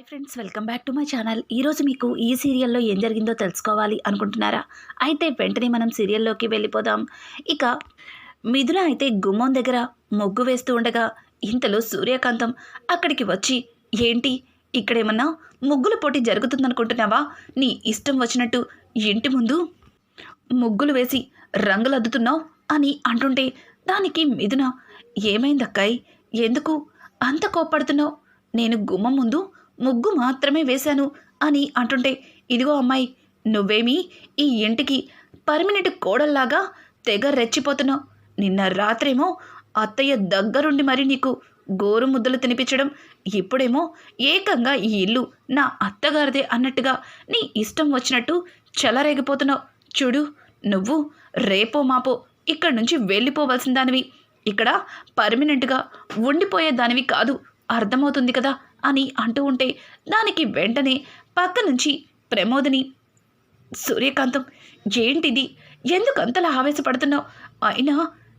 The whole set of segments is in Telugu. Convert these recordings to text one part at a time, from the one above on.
Hi friends welcome back to my channel. ఈరోజు మీకు ఈ సీరియల్లో ఏం జరిగిందో తెలుసుకోవాలి అనుకుంటున్నారా? అయితే వెంటనే మనం సీరియల్లోకి వెళ్ళిపోదాం. ఇక మిథున అయితే గుమ్మం దగ్గర ముగ్గు వేస్తూ ఉండగా ఇంతలో సూర్యకాంతం అక్కడికి వచ్చి ఏంటి? ఇక్కడేమన్నా ముగ్గుల పోటీ జరుగుతుందనుకుంటున్నావా? నీ ఇష్టం వచ్చినట్టు ఇంటి ముందు ముగ్గులు వేసి రంగులు అద్దుతున్నావు అని అంటుంటే దానికి మిథున ఏమైందక్కాయ్? ఎందుకు అంత కోప్పడుతున్నావు? నేను గుమ్మం ముందు ముగ్గు మాత్రమే వేశాను అని అంటుంటే ఇదిగో అమ్మాయి నువ్వేమీ ఈ ఇంటికి పర్మినెంట్ కోడల్లాగా తెగ రెచ్చిపోతున్నావు. నిన్న రాత్రేమో అత్తయ్య దగ్గరుండి మరి నీకు గోరు ముద్దలు తినిపించడం ఇప్పుడేమో ఏకంగా ఈ ఇల్లు నా అత్తగారిదే అన్నట్టుగా నీ ఇష్టం వచ్చినట్టు చెలరేగిపోతున్నావు. చూడు నువ్వు రేపో మాపో ఇక్కడి నుంచి వెళ్ళిపోవలసిన దానివి ఇక్కడ పర్మనెంట్గా ఉండిపోయే దానివి కాదు అర్థమవుతుంది కదా? అని అంటూ ఉంటే దానికి వెంటనే పక్క నుంచి ప్రమోదిని సూర్యకాంతం ఏంటిది? ఎందుకు అంతలా ఆవేశపడుతున్నావు? అయినా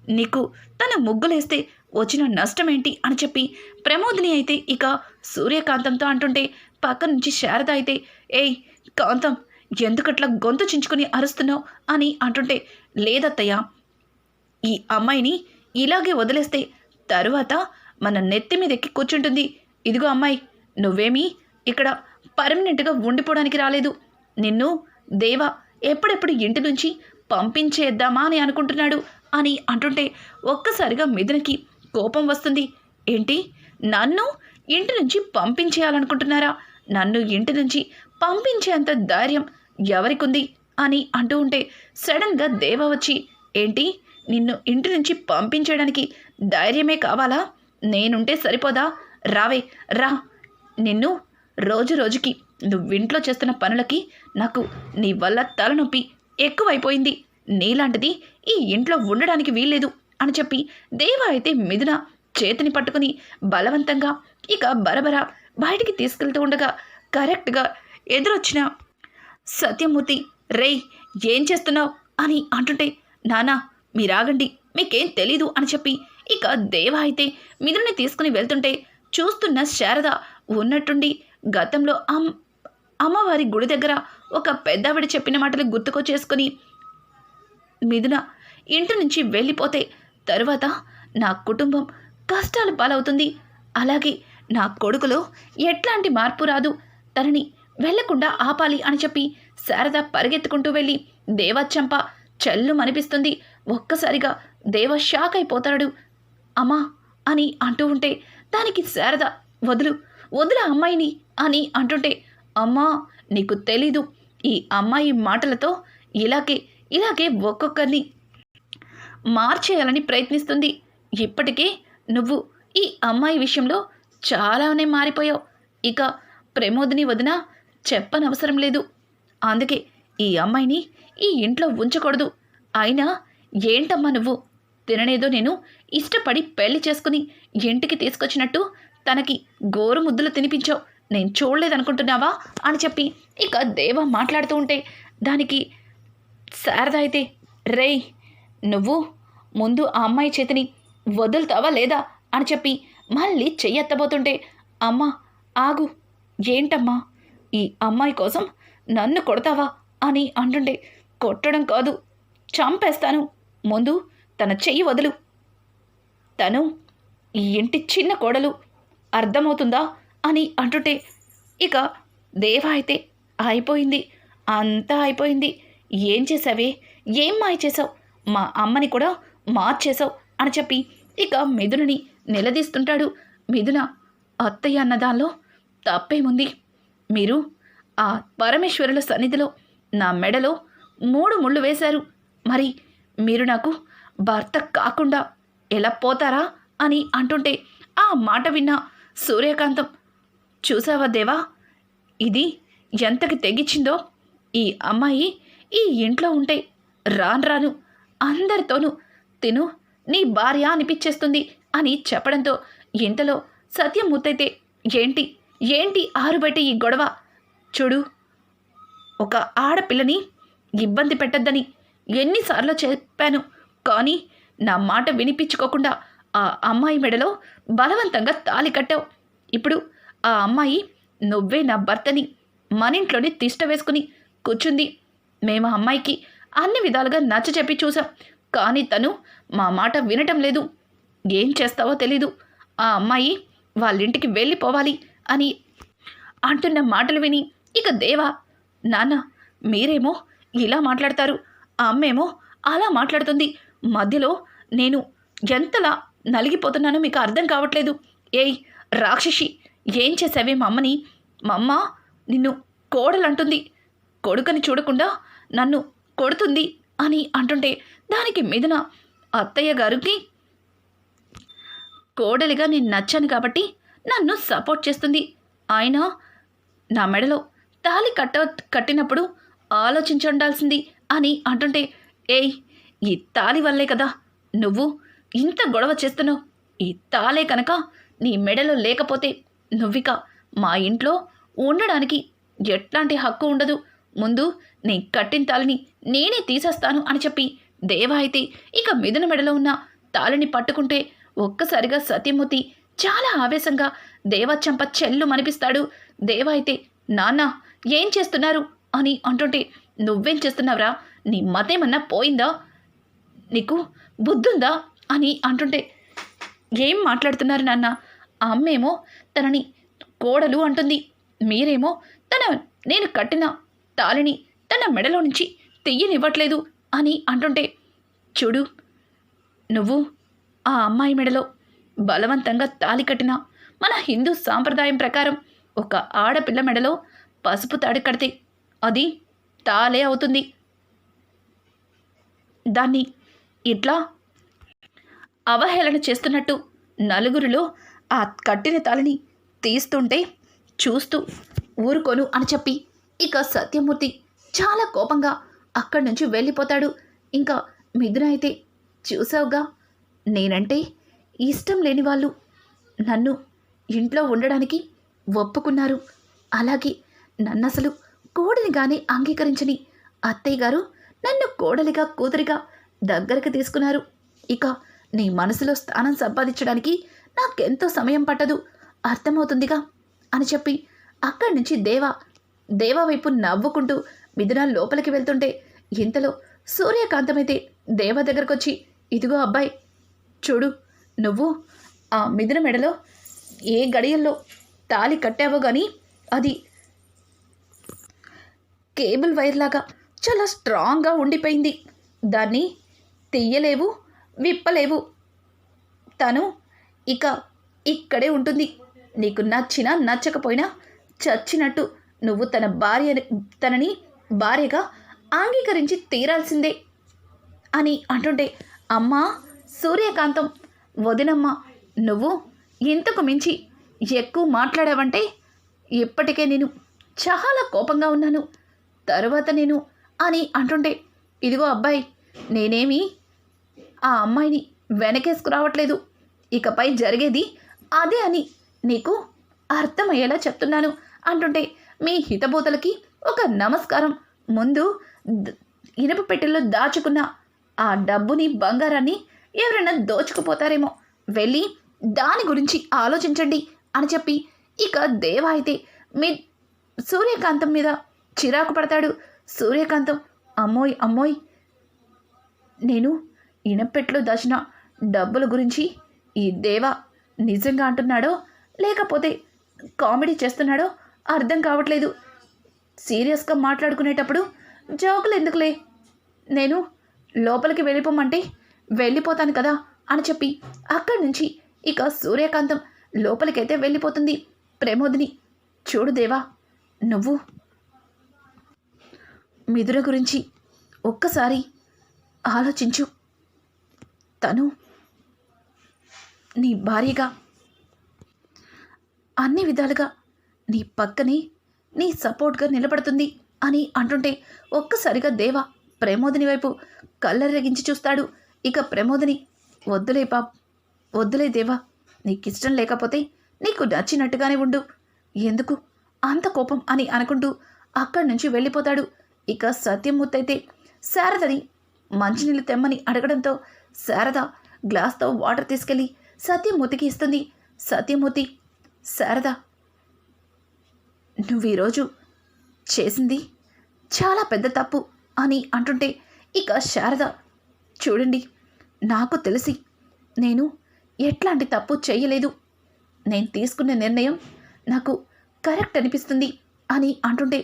నీకు తన ముగ్గులేస్తే వచ్చిన నష్టం ఏంటి అని చెప్పి ప్రమోదిని అయితే ఇక సూర్యకాంతంతో అంటుంటే పక్క నుంచి శారద అయితే ఏయ్ కాంతం ఎందుకట్లా గొంతు చించుకుని అరుస్తున్నావు? అని అంటుంటే లేదత్తయ్య ఈ అమ్మాయిని ఇలాగే వదిలేస్తే తరువాత మన నెత్తి మీద ఎక్కి కూర్చుంటుంది. ఇదిగో అమ్మాయి నువ్వేమీ ఇక్కడ పర్మనెంట్గా ఉండిపోవడానికి రాలేదు. నిన్ను దేవ ఎప్పుడెప్పుడు ఇంటి నుంచి పంపించేద్దామా అని అనుకుంటున్నాడు అని అంటుంటే ఒక్కసారిగా మిథునకి కోపం వస్తుంది. ఏంటి? నన్ను ఇంటి నుంచి పంపించేయాలనుకుంటున్నారా? నన్ను ఇంటి నుంచి పంపించేంత ధైర్యం ఎవరికుంది? అని అంటూ ఉంటే సడన్గా దేవ వచ్చి ఏంటి? నిన్ను ఇంటి నుంచి పంపించడానికి ధైర్యమే కావాలా? నేనుంటే సరిపోదా? రావే రా. నిన్ను రోజు రోజుకి నువ్వింట్లో చేస్తున్న పనులకి నాకు నీ వల్ల తలనొప్పి ఎక్కువైపోయింది. నీలాంటిది ఈ ఇంట్లో ఉండడానికి వీల్లేదు అని చెప్పి దేవ అయితే మిథున చేతిని పట్టుకుని బలవంతంగా ఇక బరబర బయటికి తీసుకెళ్తూ ఉండగా కరెక్ట్గా ఎదురొచ్చిన సత్యమూర్తి రేయ్ ఏం చేస్తున్నావు? అని అంటుంటే నానా మీరాగండి మీకేం తెలీదు అని చెప్పి ఇక దేవ అయితే మిథుని తీసుకుని వెళ్తుంటే చూస్తున్న శారద ఉన్నట్టుండి గతంలో అమ్ అమ్మవారి గుడి దగ్గర ఒక పెద్దావిడ చెప్పిన మాటలు గుర్తుకొచ్చేసుకుని మిథున ఇంటి నుంచి వెళ్ళిపోతే తరువాత నా కుటుంబం కష్టాలు పాలవుతుంది. అలాగే నా కొడుకులో ఎట్లాంటి మార్పు రాదు. తనని వెళ్ళకుండా ఆపాలి అని చెప్పి శారద పరిగెత్తుకుంటూ వెళ్ళి దేవచ్చంప చెల్లు అనిపిస్తుంది ఒక్కసారిగా దేవ షాక్ అయిపోతాడు అమ్మా అని అంటూ ఉంటే దానికి శారద వదులు వదుల అమ్మాయిని అని అంటుంటే అమ్మా నీకు తెలీదు. ఈ అమ్మాయి మాటలతో ఇలాగే ఇలాగే ఒక్కొక్కరిని మార్చేయాలని ప్రయత్నిస్తుంది. ఇప్పటికే నువ్వు ఈ అమ్మాయి విషయంలో చాలానే మారిపోయావు. ఇక ప్రమోదిని వదిన చెప్పనవసరం లేదు. అందుకే ఈ అమ్మాయిని ఈ ఇంట్లో ఉంచకూడదు. అయినా ఏంటమ్మా నువ్వు? తిననేదో నేను ఇష్టపడి పెళ్ళి చేసుకుని ఇంటికి తీసుకొచ్చినట్టు తనకి గోరు ముద్దులు తినిపించావు. నేను చూడలేదనుకుంటున్నావా? అని చెప్పి ఇక దేవ మాట్లాడుతూ ఉంటే దానికి శారద అయితే రేయ్ నువ్వు ముందు ఆ అమ్మాయి చేతిని వదులుతావా లేదా? అని చెప్పి మళ్ళీ చెయ్యెత్తబోతుంటే అమ్మా ఆగు ఏంటమ్మా? ఈ అమ్మాయి కోసం నన్ను కొడతావా? అని అంటుండే కొట్టడం కాదు చంపేస్తాను. ముందు తన చెయ్యి వదులు. తను ఈ ఇంటి చిన్న కోడలు అర్థమవుతుందా అని అంటుంటే ఇక దేవ అయితే అయిపోయింది అంతా అయిపోయింది. ఏం చేసావే? ఏం మాయ చేసావు మా అమ్మని కూడా మార్చేశావు అని చెప్పి ఇక మిథునని నిలదీస్తుంటాడు. మిథున అత్తయ్య అన్న దానిలో తప్పేముంది? మీరు ఆ పరమేశ్వరుల సన్నిధిలో నా మెడలో మూడు ముళ్ళు వేశారు. మరి మీరు నాకు భర్త కాకుండా ఎలా పోతారా? అని అంటుంటే ఆ మాట విన్న సూర్యకాంతం చూసావా దేవా ఇది ఎంతకి తెగించిందో ఈ అమ్మాయి ఈ ఇంట్లో ఉంటే రాను రాను అందరితోనూ తిను నీ భార్య అనిపించేస్తుంది అని చెప్పడంతో ఇంతలో సత్యం ముత్తైతే ఏంటి ఏంటి ఆరుబయట ఈ గొడవ? చూడు ఒక ఆడపిల్లని ఇబ్బంది పెట్టద్దని ఎన్నిసార్లు చెప్పాను కానీ నా మాట వినిపించుకోకుండా ఆ అమ్మాయి మెడలో బలవంతంగా తాలి కట్టావు. ఇప్పుడు ఆ అమ్మాయి నువ్వే నా భర్తని మన ఇంట్లోనే తిష్ట వేసుకుని కూర్చుంది. మేము ఆ అమ్మాయికి అన్ని విధాలుగా నచ్చ చెప్పి చూసాం కానీ తను మా మాట వినటం లేదు. ఏం చేస్తావో తెలీదు. ఆ అమ్మాయి వాళ్ళింటికి వెళ్ళిపోవాలి అని అంటున్న మాటలు విని ఇక దేవా నాన్న మీరేమో ఇలా మాట్లాడతారు. ఆ అమ్మేమో అలా మాట్లాడుతుంది. మధ్యలో నేను ఎంతలా నలిగిపోతున్నాను మీకు అర్థం కావట్లేదు. ఏయ్ రాక్షసి ఏం చేసావే మా అమ్మని మా అమ్మ నిన్ను కోడలంటుంది. కొడుకని చూడకుండా నన్ను కొడుతుంది అని అంటుంటే దానికి మీదన అత్తయ్య గారికి కోడలిగా నేను నచ్చాను కాబట్టి నన్ను సపోర్ట్ చేస్తుంది. ఆయన నా మెడలో తాలి కట్ట కట్టినప్పుడు ఆలోచించుండాల్సింది అని అంటుంటే ఏయ్ ఈ తాలి వల్లే కదా నువ్వు ఇంత గొడవ చేస్తున్నావు? ఈ తాలే కనుక నీ మెడలో లేకపోతే నువ్విక మా ఇంట్లో ఉండడానికి ఎట్లాంటి హక్కు ఉండదు. ముందు నీ కట్టిన తాళిని నేనే తీసేస్తాను అని చెప్పి దేవ అయితే ఇక మిథున మెడలో ఉన్న తాళిని పట్టుకుంటే ఒక్కసారిగా సత్యమూర్తి చాలా ఆవేశంగా దేవచంప చెల్లు మనిపిస్తాడు దేవ అయితే నాన్న ఏం చేస్తున్నారు? అని అంటుంటే నువ్వేం చేస్తున్నావురా? నీ మతేమన్నా పోయిందా? నీకు బుద్ధుందా? అని అంటుంటే ఏం మాట్లాడుతున్నారు నాన్న? ఆ అమ్మేమో తనని కోడలు అంటుంది. మీరేమో తన నేను కట్టిన తాలిని తన మెడలో నుంచి తెయ్యనివ్వట్లేదు అని అంటుంటే చూడు నువ్వు ఆ అమ్మాయి మెడలో బలవంతంగా తాలి కట్టిన మన హిందూ సాంప్రదాయం ప్రకారం ఒక ఆడపిల్ల మెడలో పసుపు తాడి కడితే అది తాలే అవుతుంది. దాన్ని ఇట్లా అవహేళన చేస్తున్నట్టు నలుగురిలో ఆ కట్టిన తలని తీస్తుంటే చూస్తూ ఊరుకోను అని చెప్పి ఇక సత్యమూర్తి చాలా కోపంగా అక్కడి నుంచి వెళ్ళిపోతాడు. ఇంకా మిథున అయితే చూసావుగా నేనంటే ఇష్టం లేని వాళ్ళు నన్ను ఇంట్లో ఉండడానికి ఒప్పుకున్నారు. అలాగే నన్ను అసలు కోడని కానీ అంగీకరించని అత్తయ్య గారు నన్ను కోడలిగా కూతురిగా దగ్గరకు తీసుకున్నారు. ఇక నీ మనసులో స్థానం సంపాదించడానికి నాకెంతో సమయం పట్టదు. అర్థమవుతుందిగా? అని చెప్పి అక్కడి నుంచి దేవ దేవ వైపు నవ్వుకుంటూ మిథున లోపలికి వెళ్తుంటే ఇంతలో సూర్యకాంతమైతే దేవ దగ్గరకొచ్చి ఇదిగో అబ్బాయి చూడు నువ్వు ఆ మిథున మెడలో ఏ గడియల్లో తాలి కట్టావో కానీ అది కేబుల్ వైర్లాగా చాలా స్ట్రాంగ్గా ఉండిపోయింది. దాన్ని తీయలేవు విప్పలేవు. తను ఇక ఇక్కడే ఉంటుంది. నీకు నచ్చినా నచ్చకపోయినా చచ్చినట్టు నువ్వు తన భార్య తనని భార్యగా అంగీకరించి తీరాల్సిందే అని అంటుంటే అమ్మా సూర్యకాంతం వదినమ్మ నువ్వు ఇంతకు మించి ఎక్కువ మాట్లాడావంటే ఇప్పటికే నేను చాలా కోపంగా ఉన్నాను. తరువాత నేను అని అంటుంటే ఇదిగో అబ్బాయి నేనేమి ఆ అమ్మాయిని వెనకేసుకురావట్లేదు. ఇకపై జరిగేది అదే అని నీకు అర్థమయ్యేలా చెప్తున్నాను అంటుంటే మీ హితబోతలకి ఒక నమస్కారం. ముందు ఇనప ఇనుప పెట్టెలో దాచుకున్న ఆ డబ్బుని బంగారాన్ని ఎవరైనా దోచుకుపోతారేమో. వెళ్ళి దాని గురించి ఆలోచించండి అని చెప్పి ఇక దేవ అయితే మీ సూర్యకాంతం మీద చిరాకు పడతాడు. సూర్యకాంతం అమ్మోయ్ అమ్మోయ్ నేను ఇనపెట్లో దాచిన డబ్బుల గురించి ఈ దేవ నిజంగా అంటున్నాడో లేకపోతే కామెడీ చేస్తున్నాడో అర్థం కావట్లేదు. సీరియస్గా మాట్లాడుకునేటప్పుడు జోకులు ఎందుకులే? నేను లోపలికి వెళ్ళిపోమంటే వెళ్ళిపోతాను కదా అని చెప్పి అక్కడి నుంచి ఇక సూర్యకాంతం లోపలికైతే వెళ్ళిపోతుంది ప్రమోదిని. చూడు దేవా నువ్వు మిథున గురించి ఒక్కసారి ఆలోచించు. తను నీ భార్యగా అన్ని విధాలుగా నీ పక్కని నీ సపోర్ట్గా నిలబడుతుంది అని అంటుంటే ఒక్కసారిగా దేవ ప్రమోదిని వైపు కళ్ళరగించి చూస్తాడు. ఇక ప్రమోదిని వద్దులే పాప్ వద్దులే దేవా నీకిష్టం లేకపోతే నీకు నచ్చినట్టుగానే ఉండు. ఎందుకు? అంత కోపం అని అనుకుంటూ అక్కడి నుంచి వెళ్ళిపోతాడు. ఇక సత్యమూర్తి అయితే శారదని మంచినీళ్ళు తెమ్మని అడగడంతో శారద గ్లాస్తో వాటర్ తీసుకెళ్ళి సత్యమూర్తికి ఇస్తుంది. సత్యమూర్తి శారద నువ్వు ఈరోజు చేసింది చాలా పెద్ద తప్పు అని అంటుంటే ఇక శారద చూడండి నాకు తెలిసి నేను ఎట్లాంటి తప్పు చేయలేదు. నేను తీసుకున్న నిర్ణయం నాకు కరెక్ట్ అనిపిస్తుంది అని అంటుంటే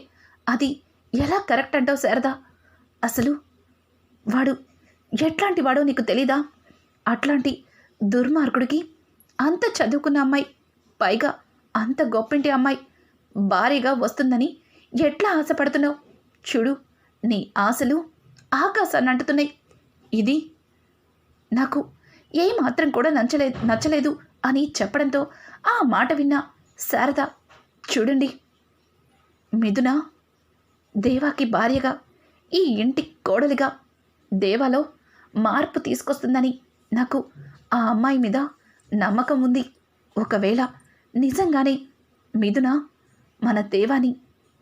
అది ఎలా కరెక్ట్ అంటావు శారదా? అసలు వాడు ఎట్లాంటి వాడో నీకు తెలీదా? అట్లాంటి దుర్మార్గుడికి అంత చదువుకున్న అమ్మాయి పైగా అంత గొప్పింటి అమ్మాయి భారీగా వస్తుందని ఎట్లా ఆశపడుతున్నావు? చూడు నీ ఆశలు ఆకాశాన్ని అంటుతున్నాయి. ఇది నాకు ఏమాత్రం కూడా నచ్చలే నచ్చలేదు అని చెప్పడంతో ఆ మాట విన్న శారద చూడండి. మిథున దేవాకి భార్యగా ఈ ఇంటి కోడలిగా దేవాలో మార్పు తీసుకొస్తుందని నాకు ఆ అమ్మాయి మీద నమ్మకం ఉంది. ఒకవేళ నిజంగానే మిథున మన దేవాని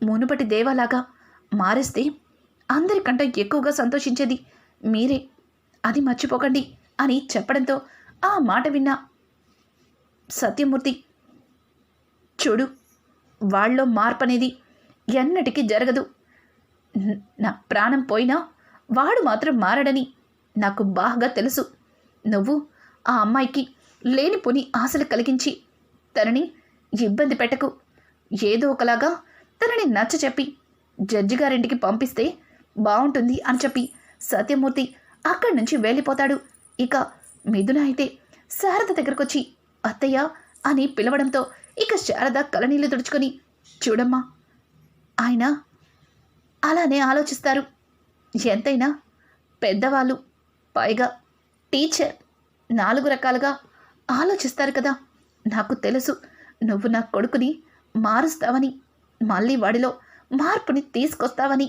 మునుపటి దేవాలాగా మారేస్తే అందరికంటే ఎక్కువగా సంతోషించేది మీరే. అది మర్చిపోకండి అని చెప్పడంతో ఆ మాట విన్న సత్యమూర్తి చూడు వాళ్ళలో మార్పు అనేది ఎన్నటికీ జరగదు. నా ప్రాణం పోయినా వాడు మాత్రం మారడని నాకు బాగా తెలుసు. నువ్వు ఆ అమ్మాయికి లేనిపోని ఆశలు కలిగించి తనని ఇబ్బంది పెట్టకు. ఏదో ఒకలాగా తనని నచ్చ చెప్పి జడ్జి గారింటికి పంపిస్తే బాగుంటుంది అని చెప్పి సత్యమూర్తి అక్కడి నుంచి వెళ్ళిపోతాడు. ఇక మిథున అయితే శారద దగ్గరకొచ్చి అత్తయ్య అని పిలవడంతో ఇక శారద కలనీళ్ళు తుడుచుకొని చూడమ్మా ఆయన అలానే ఆలోచిస్తారు. ఎంతైనా పెద్దవాళ్ళు పైగా టీచర్ నాలుగు రకాలుగా ఆలోచిస్తారు కదా. నాకు తెలుసు నువ్వు నా కొడుకుని మారుస్తావని మళ్ళీ వాడిలో మార్పుని తీసుకొస్తావని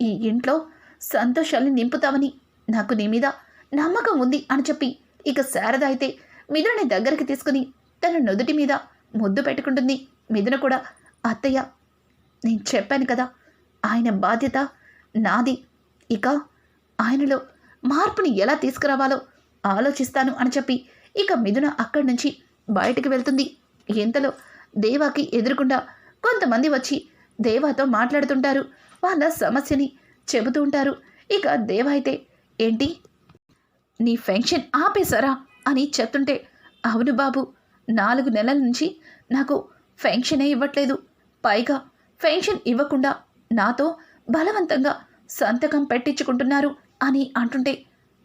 ఈ ఇంట్లో సంతోషాన్ని నింపుతావని నాకు నీ మీద నమ్మకం ఉంది అని చెప్పి ఇక శారద అయితే మిథుని దగ్గరికి తీసుకుని తన నుదుటి మీద ముద్దు పెట్టుకుంటుంది. మిథున కూడా అత్తయ్య నేను చెప్పాను కదా ఆయన బాధ్యత నాది. ఇక ఆయనలో మార్పుని ఎలా తీసుకురావాలో ఆలోచిస్తాను అని చెప్పి ఇక మిథున అక్కడి నుంచి బయటికి వెళ్తుంది. ఇంతలో దేవాకి ఎదురుకుండా కొంతమంది వచ్చి దేవాతో మాట్లాడుతుంటారు. వాళ్ళ సమస్యని చెబుతూ ఉంటారు. ఇక దేవ అయితే ఏంటి? నీ ఫెన్షన్ ఆపేశారా? అని చెప్తుంటే అవును బాబు నాలుగు నెలల నుంచి నాకు ఫెన్షనే ఇవ్వట్లేదు. పైగా ఫెన్షన్ ఇవ్వకుండా నాతో బలవంతంగా సంతకం పెట్టించుకుంటున్నారు. అని అంటుంటే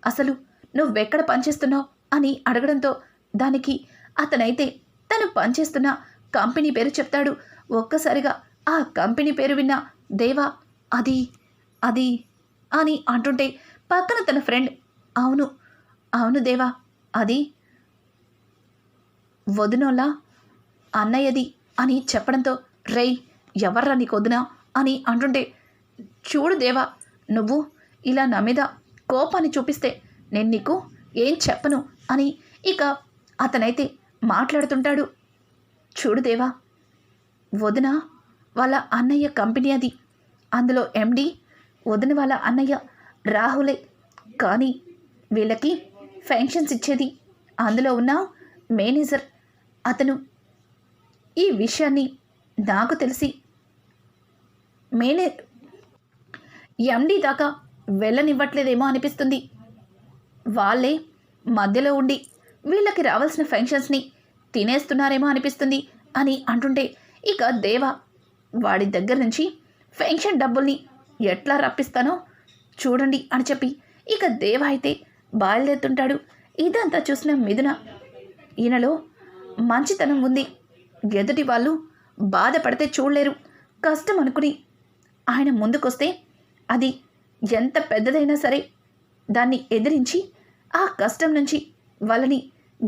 అసలు నువ్వెక్కడ పనిచేస్తున్నావు? అని అడగడంతో దానికి అతనైతే తను పనిచేస్తున్న కంపెనీ పేరు చెప్తాడు. ఒక్కసారిగా ఆ కంపెనీ పేరు విన్న దేవా అది అది అని అంటుంటే పక్కన తన ఫ్రెండ్ అవును అవును దేవా అది వదినోలా అన్నయ్యది అని చెప్పడంతో రేయ్ ఎవర్రా నీకు వదినా? అని అంటుంటే చూడు దేవా నువ్వు ఇలా నా మీద కోపాన్ని చూపిస్తే నేను నీకు ఏం చెప్పను అని ఇక అతనైతే మాట్లాడుతుంటాడు. చూడు దేవా వదిన వాళ్ళ అన్నయ్య కంపెనీ అది. అందులో ఎండి వదిన వాళ్ళ అన్నయ్య రాహులే. కానీ వీళ్ళకి ఫెన్షన్స్ ఇచ్చేది. అందులో ఉన్న మేనేజర్ అతను. ఈ విషయాన్ని నాకు తెలిసి మేనే ఎండి దాకా వెళ్ళనివ్వట్లేదేమో అనిపిస్తుంది. వాళ్ళే మధ్యలో ఉండి వీళ్ళకి రావాల్సిన ఫంక్షన్స్ని తినేస్తున్నారేమో అనిపిస్తుంది అని అంటుంటే ఇక దేవ వాడి దగ్గర నుంచి ఫెన్షన్ డబ్బుల్ని ఎట్లా రప్పిస్తానో చూడండి అని చెప్పి ఇక దేవ అయితే బయలుదేరుతుంటాడు. ఇదంతా చూసిన మిథున ఈయనలో మంచితనం ఉంది. ఎదుటి వాళ్ళు బాధపడితే చూడలేరు. కష్టం అనుకుని ఆయన ముందుకొస్తే అది ఎంత పెద్దదైనా సరే దాన్ని ఎదిరించి ఆ కష్టం నుంచి వాళ్ళని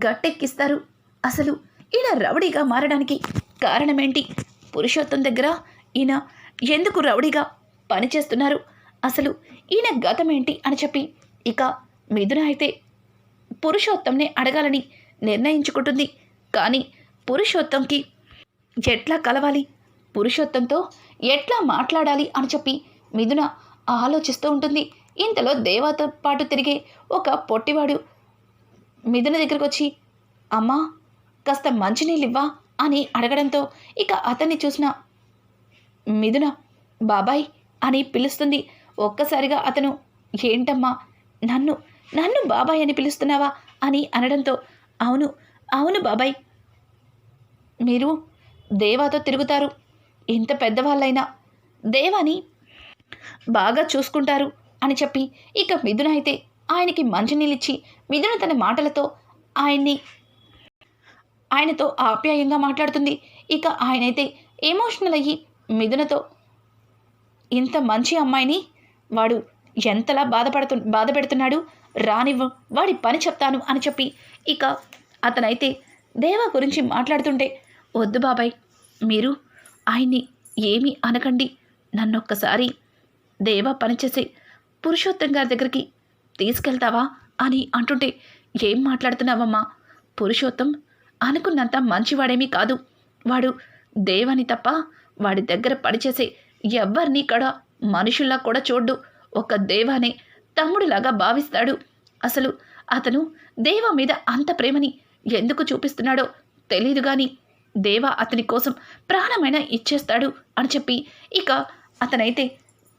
గట్టెక్కిస్తారు. అసలు ఈయన రౌడీగా మారడానికి కారణమేంటి? పురుషోత్తం దగ్గర ఈయన ఎందుకు రౌడీగా పనిచేస్తున్నారు? అసలు ఈయన గతమేంటి అని చెప్పి ఇక మిథున అయితే పురుషోత్తంనే అడగాలని నిర్ణయించుకుంటుంది. కానీ పురుషోత్తంకి ఎట్లా కలవాలి? పురుషోత్తంతో ఎట్లా మాట్లాడాలి అని చెప్పి మిథున ఆలోచిస్తూ ఉంటుంది. ఇంతలో దేవతో పాటు తిరిగే ఒక పొట్టివాడు మిథున దగ్గరకు వచ్చి అమ్మా కాస్త మంచినీళ్ళివ్వా? అని అడగడంతో ఇక అతన్ని చూసిన మిథున బాబాయ్ అని పిలుస్తుంది. ఒక్కసారిగా అతను ఏంటమ్మా నన్ను నన్ను బాబాయ్ అని పిలుస్తున్నావా? అని అనడంతో అవును అవును బాబాయ్. మీరు దేవాతో తిరుగుతారు. ఇంత పెద్దవాళ్ళైనా దేవాని బాగా చూసుకుంటారు అని చెప్పి ఇక మిథున అయితే ఆయనకి మంచినీళ్ళిచ్చి మిథున తన మాటలతో ఆయన్ని ఆయనతో ఆప్యాయంగా మాట్లాడుతుంది. ఇక ఆయనైతే ఎమోషనల్ అయ్యి మిథునతో ఇంత మంచి అమ్మాయిని వాడు ఎంతలా బాధపడుతు బాధ పెడుతున్నాడు రానివ్వు వాడి పని చెప్తాను అని చెప్పి ఇక అతనైతే దేవా గురించి మాట్లాడుతుంటే వద్దు బాబాయ్ మీరు ఆయన్ని ఏమీ అనకండి. నన్నొక్కసారి దేవా పనిచేసే పురుషోత్తం గారి దగ్గరికి తీసుకెళ్తావా అని అంటుంటే ఏం మాట్లాడుతున్నావమ్మా? పురుషోత్తం అనుకున్నంత మంచివాడేమీ కాదు. వాడు దేవని తప్ప వాడి దగ్గర పనిచేసే ఎవ్వరిని కూడా మనుషుల్లా కూడా చూడ్డు. ఒక దేవానే తమ్ముడిలాగా భావిస్తాడు. అసలు అతను దేవ మీద అంత ప్రేమని ఎందుకు చూపిస్తున్నాడో తెలియదు గాని దేవ అతని కోసం ప్రాణమైన ఇచ్చేస్తాడు అని చెప్పి ఇక అతనైతే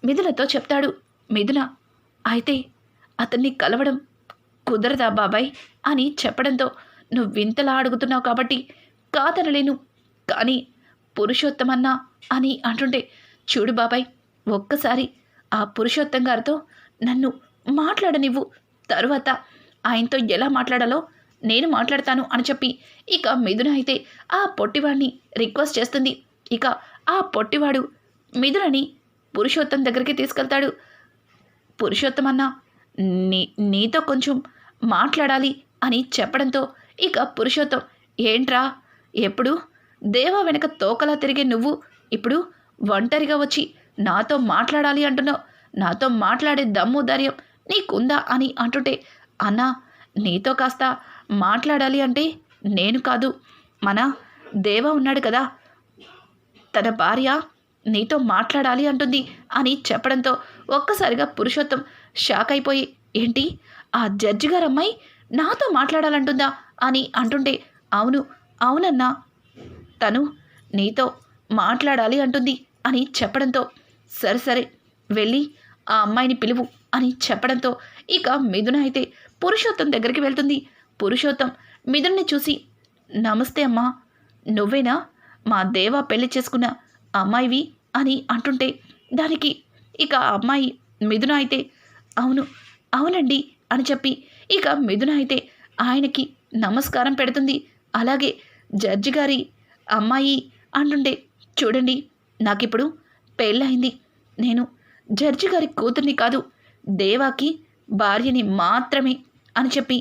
మిథులతో చెప్తాడు. మిథున అయితే అతన్ని కలవడం కుదరదా బాబాయ్? అని చెప్పడంతో నువ్వు వింతలా అడుగుతున్నావు కాబట్టి కాదనలేను. కానీ పురుషోత్తమన్నా అని అంటుంటే చూడు బాబాయ్ ఒక్కసారి ఆ పురుషోత్తం గారితో నన్ను మాట్లాడనివ్వు. తరువాత ఆయనతో ఎలా మాట్లాడాలో నేను మాట్లాడతాను అని చెప్పి ఇక మిథున అయితే ఆ పొట్టివాడిని రిక్వెస్ట్ చేస్తుంది. ఇక ఆ పొట్టివాడు మిథునని పురుషోత్తం దగ్గరికి తీసుకెళ్తాడు. పురుషోత్తం అన్న నీ నీతో కొంచెం మాట్లాడాలి అని చెప్పడంతో ఇక పురుషోత్తం ఏంట్రా? ఎప్పుడు? దేవా వెనక తోకలా తిరిగే నువ్వు? ఇప్పుడు ఒంటరిగా వచ్చి నాతో మాట్లాడాలి అంటున్నావు. నాతో మాట్లాడే దమ్ము ధైర్యం నీకుందా? అని అంటుంటే అన్నా నీతో కాస్త మాట్లాడాలి అంటే నేను కాదు. మన దేవ ఉన్నాడు కదా. తన భార్య నీతో మాట్లాడాలి అంటుంది అని చెప్పడంతో ఒక్కసారిగా పురుషోత్తం షాక్ అయిపోయి ఏంటి? ఆ జడ్జి గారు అమ్మాయి నాతో మాట్లాడాలంటుందా? అని అంటుంటే అవును అవునన్నా. తను నీతో మాట్లాడాలి అంటుంది అని చెప్పడంతో సరే సరే వెళ్ళి ఆ అమ్మాయిని పిలువు అని చెప్పడంతో ఇక మిథున అయితే పురుషోత్తం దగ్గరికి వెళ్తుంది. పురుషోత్తం మిథున్ని చూసి నమస్తే అమ్మా నువ్వేనా? మా దేవా పెళ్ళి చేసుకున్న అమ్మాయివి అని అంటుంటే దానికి ఇక ఆ అమ్మాయి మిథున అయితే అవును అవునండి అని చెప్పి ఇక మిథున అయితే ఆయనకి నమస్కారం పెడుతుంది. అలాగే జడ్జి గారి అమ్మాయి అంటుండే చూడండి నాకిప్పుడు పెళ్ళయింది. నేను జడ్జి గారి కూతుర్ని కాదు దేవాకి భార్యని మాత్రమే అని చెప్పి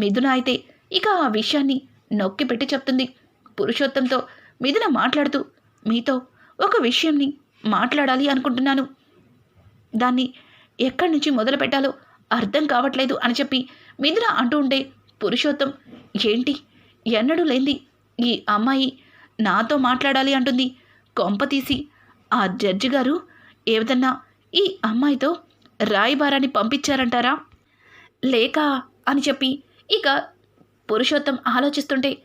మిథున అయితే ఇక ఆ విషయాన్ని నొక్కి పెట్టి చెప్తుంది. పురుషోత్తంతో మిథున మాట్లాడుతూ మీతో ఒక విషయంని మాట్లాడాలి అనుకుంటున్నాను. దాన్ని ఎక్కడి నుంచి మొదలు పెట్టాలో అర్థం కావట్లేదు అని చెప్పి మిథున అంటూ ఉంటే పురుషోత్తం ఏంటి? ఎన్నడూ లేంది ఈ అమ్మాయి నాతో మాట్లాడాలి అంటుంది. కొంప తీసి ఆ జడ్జి గారు ఏదన్నా ఈ అమ్మాయితో రాయబారాన్ని పంపించారంటారా? లేక? అని చెప్పి ఇక పురుషోత్తం ఆలోచిస్తుంటే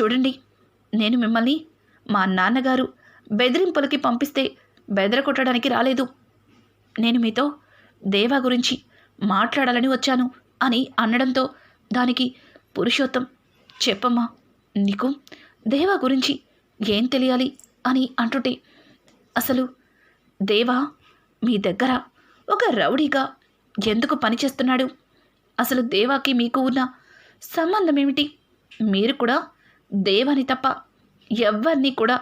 చూడండి నేను మిమ్మల్ని మా నాన్నగారు బెదిరింపులకి పంపిస్తే బెదర కొట్టడానికి రాలేదు. నేను మీతో దేవా గురించి మాట్లాడాలని వచ్చాను అని అనడంతో దానికి పురుషోత్తం చెప్పమ్మా నీకు దేవా గురించి ఏం తెలియాలి అని అంటుంటే అసలు దేవా మీ దగ్గర ఒక రౌడీగా ఎందుకు పనిచేస్తున్నాడు? అసలు దేవాకి మీకు ఉన్న సంబంధం ఏమిటి మీరు కూడా దేవాని తప్ప ఎవ్వరిని కూడా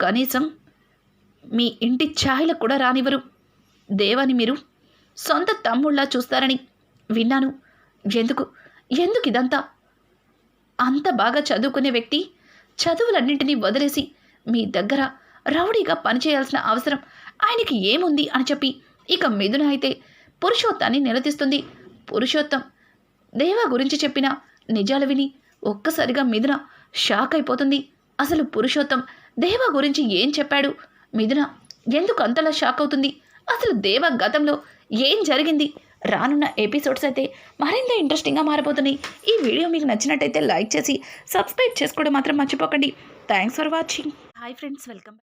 కనీసం మీ ఇంటి ఛాయలకు కూడా రానివ్వరు. దేవాని మీరు సొంత తమ్ముళ్ళ చూస్తారని విన్నాను. ఎందుకు? ఎందుకు ఇదంతా? అంత బాగా చదువుకునే వ్యక్తి చదువులన్నింటినీ వదిలేసి మీ దగ్గర రౌడీగా పనిచేయాల్సిన అవసరం ఆయనకి ఏముంది అని చెప్పి ఇక మిథున అయితే పురుషోత్తాన్ని నిలదీస్తుంది. పురుషోత్తం దేవా గురించి చెప్పిన నిజాలు విని ఒక్కసారిగా మిథున షాక్ అయిపోతుంది. అసలు పురుషోత్తం దేవా గురించి ఏం చెప్పాడు? మిథున ఎందుకు అంతలా షాక్ అవుతుంది? అసలు దేవ గతంలో ఏం జరిగింది? రానున్న ఎపిసోడ్స్ అయితే మరింత ఇంట్రెస్టింగ్గా మారిపోతున్నాయి ఈ వీడియో మీకు నచ్చినట్టయితే లైక్ చేసి సబ్స్క్రైబ్ చేసుకోవడం మాత్రం మర్చిపోకండి. Thanks for watching hi friends welcome